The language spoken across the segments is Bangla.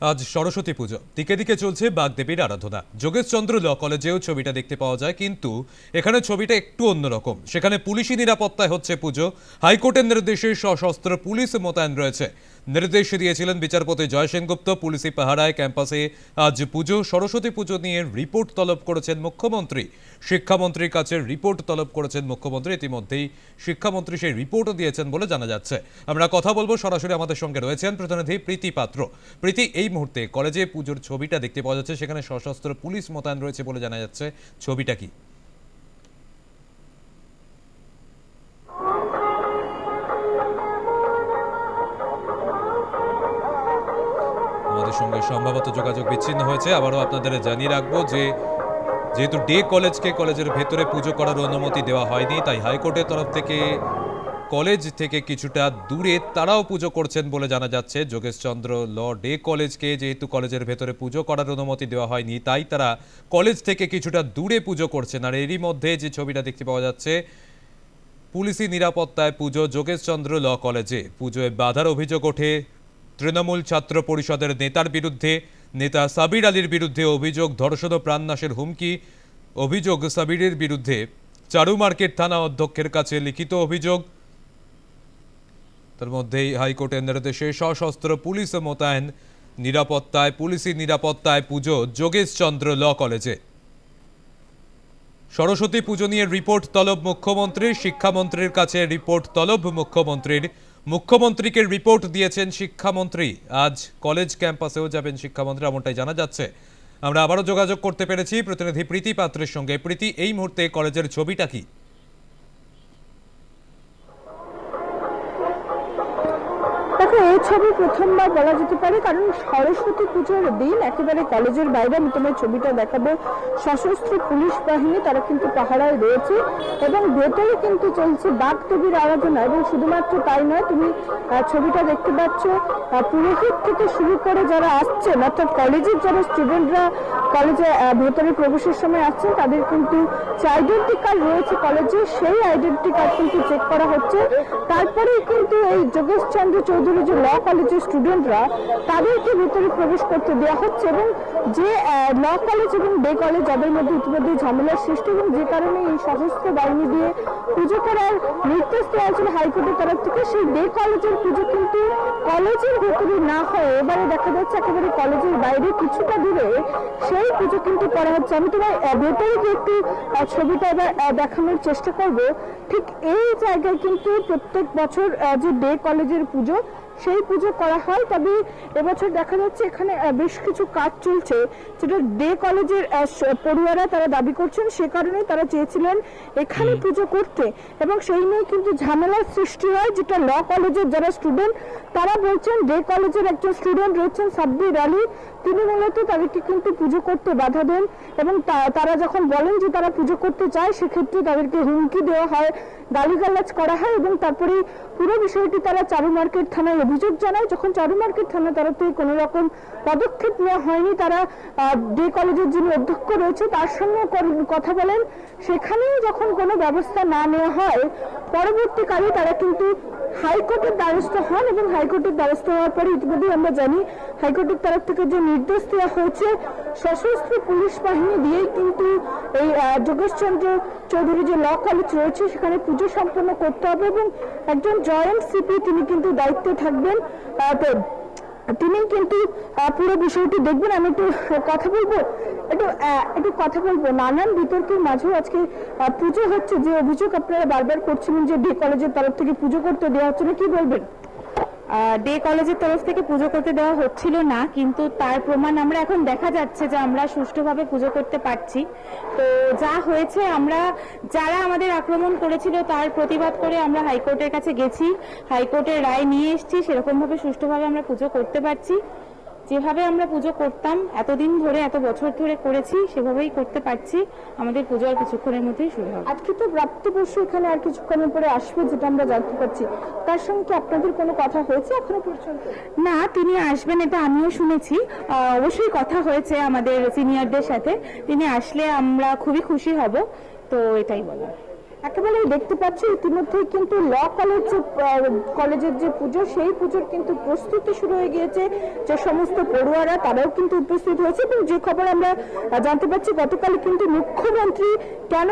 আজ সরস্বতী পুজো। দিকে দিকে চলছে বাগদেবীর আরাধনা। যোগেশচন্দ্র ল কলেজেও ছবিটা দেখতে পাওয়া যায়, কিন্তু এখানে ছবিটা একটু অন্যরকম সেখানে পুলিশি নিরাপত্তায় হচ্ছে পুজো। হাইকোর্টের নির্দেশে সশস্ত্র পুলিশ মোতায়েন রয়েছে। নির্দেশ দিয়েছিলেন বিচারপতি জয় সেনগুপ্ত পুলিশি পাহারায় ক্যাম্পাসে আজ পুজো, সরস্বতী পুজো নিয়ে রিপোর্ট তলব করেছেন মুখ্যমন্ত্রী। শিক্ষামন্ত্রীর কাছে রিপোর্ট তলব করেছেন মুখ্যমন্ত্রী। ইতিমধ্যেই শিক্ষামন্ত্রী সেই রিপোর্টও দিয়েছেন বলে জানা যাচ্ছে। আমরা কথা বলব সরাসরি আমাদের সঙ্গে রয়েছেন প্রতিনিধি প্রীতি পাত্র। প্রীতি, এই মুহূর্তে কলেজে পুজোর ছবিটা দেখতে পাওয়া যাচ্ছে। সেখানে সশস্ত্র পুলিশ মোতায়েন রয়েছে বলে জানা যাচ্ছে। ছবিটা কি? সঙ্গে সম্ভবত যোগাযোগ বিচ্ছিন্ন হয়েছে। আবারও আপনাদের জানিয়ে রাখব যে, যেহেতু ডে কলেজকে কলেজের ভেতরে পুজো করার অনুমতি দেওয়া হয়নি, তাই হাইকোর্টের তরফ থেকে কলেজ থেকে কিছুটা দূরে তারাও পুজো করছেন বলে জানা যাচ্ছে। যোগেশচন্দ্র ল ডে কলেজকে যেহেতু কলেজের ভেতরে পুজো করার অনুমতি দেওয়া হয়নি, তাই তারা কলেজ থেকে কিছুটা দূরে পুজো করছেন। আর এরই মধ্যে যে ছবিটা দেখতে পাওয়া যাচ্ছে, পুলিশি নিরাপত্তায় পুজো যোগেশচন্দ্র ল কলেজে। পুজোয় বাধার অভিযোগ ওঠে তৃণমূল ছাত্র পরিষদের নেতার বিরুদ্ধে, নেতা সাবির আলীর বিরুদ্ধে অভিযোগ, ধর্ষণ ও প্রাণনাশের হুমকি, অভিযোগ সাবিরের বিরুদ্ধে, চারু মার্কেট থানা অধ্যক্ষের কাছে লিখিত অভিযোগ। তার মধ্যেই হাইকোর্টের নির্দেশে সশস্ত্র পুলিশ মোতায়েন, নিরাপত্তায়, পুলিশি নিরাপত্তায় পুজো, যোগেশচন্দ্র ল কলেজে। সরস্বতী পুজো নিয়ে রিপোর্ট তলব মুখ্যমন্ত্রীর, শিক্ষামন্ত্রীর কাছে রিপোর্ট তলব মুখ্যমন্ত্রীর মুখ্যমন্ত্রীকে রিপোর্ট দিয়েছেন শিক্ষামন্ত্রী। আজ কলেজ ক্যাম্পাসেও যাবেন শিক্ষামন্ত্রী, এমনটাই জানা যাচ্ছে। আমরা আবারও যোগাযোগ করতে পেরেছি। প্রতিনিধি প্রীতি পাত্রের সঙ্গে। প্রীতি, এই মুহূর্তে কলেজের ছবিটা কি? দেখো এই ছবি প্রথমবার বলা যেতে পারে, কারণ সরস্বতী পুজোর দিন একেবারে কলেজের বাইরে। আমি তোমার ছবিটা দেখাবো। সশস্ত্র পুলিশ বাহিনী, তারা কিন্তু পাহারায় রয়েছে এবং ভেতরে কিন্তু চলছে বাঘ দেবীর আরাধনা এবং শুধুমাত্র তাই নয়, তুমি ছবিটা দেখতে পাচ্ছ পুরোহিত থেকে শুরু করে যারা আসছেন, অর্থাৎ কলেজের যারা স্টুডেন্টরা কলেজে ভেতরে প্রবেশের সময় আসছেন, তাদের কিন্তু যে আইডেন্টি কার্ড রয়েছে কলেজে, সেই আইডেন্টি কার্ড কিন্তু চেক করা হচ্ছে। তারপরেই কিন্তু এই যোগেশচন্দ্র চৌধুরী যে ল কলেজের স্টুডেন্টরা তাদেরকে ভেতরে প্রবেশ করতে দেওয়া হচ্ছে এবং যে ল কলেজ এবং ডে কলেজ যাদের মধ্যে ইতিমধ্যে ঝামেলার সৃষ্টি এবং যে কারণে এই সশস্ত্র বাহিনী দিয়ে পুজো করার নির্দেশ দেওয়া হয়েছিল হাইকোর্টের তরফ থেকে, সেই ডে কলেজের পুজো কিন্তু কলেজের ভেতরে না হয়ে এবারে দেখা যাচ্ছে একেবারে কলেজের বাইরে কিছুটা দূরে সেই পুজো কিন্তু করা হচ্ছে। আমি তোমার ভেতরে গিয়ে একটু ছবিটা এবার দেখানোর চেষ্টা করব। ঠিক এই জায়গায় কিন্তু প্রত্যেক বছর যে ডে কলেজের পুজো সেই পুজো করা হয়। তবে এবছর দেখা যাচ্ছে এখানে বেশ কিছু কাজ চলছে। যেটা ডে কলেজের পড়ুয়ারা তারা দাবি করছেন সে কারণে তারা চেয়েছিলেন এখানে পুজো করতে। এবং সেই নিয়ে কিন্তু ঝামেলার সৃষ্টি হয় যেটা ল কলেজের যারা স্টুডেন্ট তারা বলছেন ডে কলেজের একজন স্টুডেন্ট রয়েছেন সাব্বির আলী। তিনি মূলত তাদেরকে কিন্তু পুজো করতে বাধা দেন এবং তারা যখন বলেন যে তারা পুজো করতে চায় সেক্ষেত্রে তাদেরকে হুমকি দেওয়া হয় গালিগালাজ করা হয় এবং তারপরে পুরো বিষয়টি তারা চারু মার্কেট থানায় অভিযোগ জানায়, যখন চারু মার্কেট থানা তারা থেকে কোনো রকম পদক্ষেপ নেওয়া হয়নি, তারা ডে কলেজের যিনি অধ্যক্ষ রয়েছে, তার সঙ্গে কথা বলেন। সেখানেই যখন কোনো ব্যবস্থা না নেওয়া হয়, পরবর্তীকালে তারা কিন্তু হাইকোর্টের দ্বারস্থ হন এবং হাইকোর্টের দ্বারস্থ হওয়ার পরে ইতিমধ্যেই আমরা জানি হাইকোর্টের তরফ থেকে যে নির্দেশ দেওয়া হয়েছে, সশস্ত্র পুলিশ বাহিনী দিয়েই কিন্তু এই যোগেশচন্দ্র চৌধুরী যে ল কলেজ রয়েছে, সেখানে পুজো সম্পন্ন করতে হবে এবং একজন জয়েন্ট সিপি তিনি কিন্তু দায়িত্বে থাকবেন তিনি কিন্তু পুরো বিষয়টি দেখবেন, আমি একটু কথা বলব, একটু একটু কথা বলব। নানান বিতর্কের মাঝেও আজকে পুজো হচ্ছে, যে অভিযোগ আপনারা বারবার করছিলেন যে ডি কলেজের তরফ থেকে পুজো করতে দেওয়া হচ্ছে না, কি বলবেন? ডে কলেজের তরফ থেকে পুজো করতে দেওয়া হচ্ছিল না, কিন্তু তার প্রমাণ আমরা এখন দেখা যাচ্ছে যে আমরা সুষ্ঠুভাবে পুজো করতে পারছি। তো যা হয়েছে, আমরা যারা আমাদের আক্রমণ করেছিল তার প্রতিবাদ করে আমরা হাইকোর্টের কাছে গেছি, হাইকোর্টের রায় নিয়ে এসেছি, সেরকমভাবে সুষ্ঠুভাবে আমরা পুজো করতে পারছি। যেভাবে আমরা পুজো করতাম এতদিন ধরে এত বছর ধরে করেছি সেভাবেই করতে পারছি। আমাদের পুজো আর কিছুক্ষণের মধ্যেই শুরু হবে। আজকে তো প্রাপ্তবর্ষ এখানে আর কিছুক্ষণের পরে আসবে যেটা আমরা জানতে পারছি। তার সঙ্গে আপনাদের কোনো কথা হয়েছে এখনও পর্যন্ত? না তিনি আসবেন এটা আমিও শুনেছি। অবশ্যই কথা হয়েছে আমাদের সিনিয়রদের সাথে। তিনি আসলে আমরা খুবই খুশি হব তো এটাই বলা একেবারেই দেখতে পাচ্ছি ইতিমধ্যেই কিন্তু ল কলেজ কলেজের যে পুজো সেই পুজোর কিন্তু প্রস্তুতি শুরু হয়ে গিয়েছে। যে সমস্ত পড়ুয়ারা তারাও কিন্তু উপস্থিত হয়েছে এবং যে খবর আমরা জানতে পারছি গতকাল কিন্তু মুখ্যমন্ত্রী কেন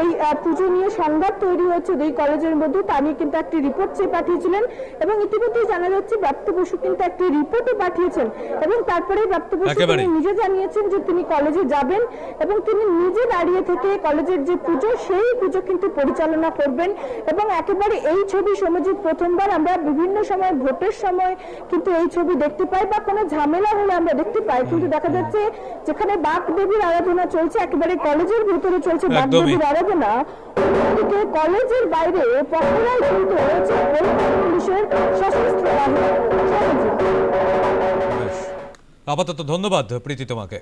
এই পুজো নিয়ে সংঘাত তৈরি হয়েছে দুই কলেজের মধ্যে তা নিয়ে কিন্তু একটি রিপোর্ট চেয়ে পাঠিয়েছিলেন এবং ইতিমধ্যেই জানা যাচ্ছে প্রাপ্ত বসু কিন্তু একটি রিপোর্টও পাঠিয়েছেন এবং তারপরে প্রাপ্ত বসু তিনি নিজে জানিয়েছেন যে তিনি কলেজে যাবেন এবং তিনি নিজে দাঁড়িয়ে থেকে কলেজের যে পুজো সেই পুজো কিন্তু পরিচালনা করবেন এবং একেবারে এই ছবি সমাজিক প্রথমবার আমরা বিভিন্ন সময় ভোটের সময় কিন্তু এই ছবি দেখতে পাই বা কোনো ঝামেলা হলে আমরা দেখতে পাই। কিন্তু দেখা যাচ্ছে যেখানে বাঘ দেবীর আরাধনা চলছে একেবারে কলেজের ভেতরে চলছে বাঘ দেবীর আরাধনা কলেজের বাইরে পকড়ায় কিন্তু রয়েছে পুলিশের সশস্ত্র বাহিনী। আপাতত ধন্যবাদ প্রীতি তোমাকে।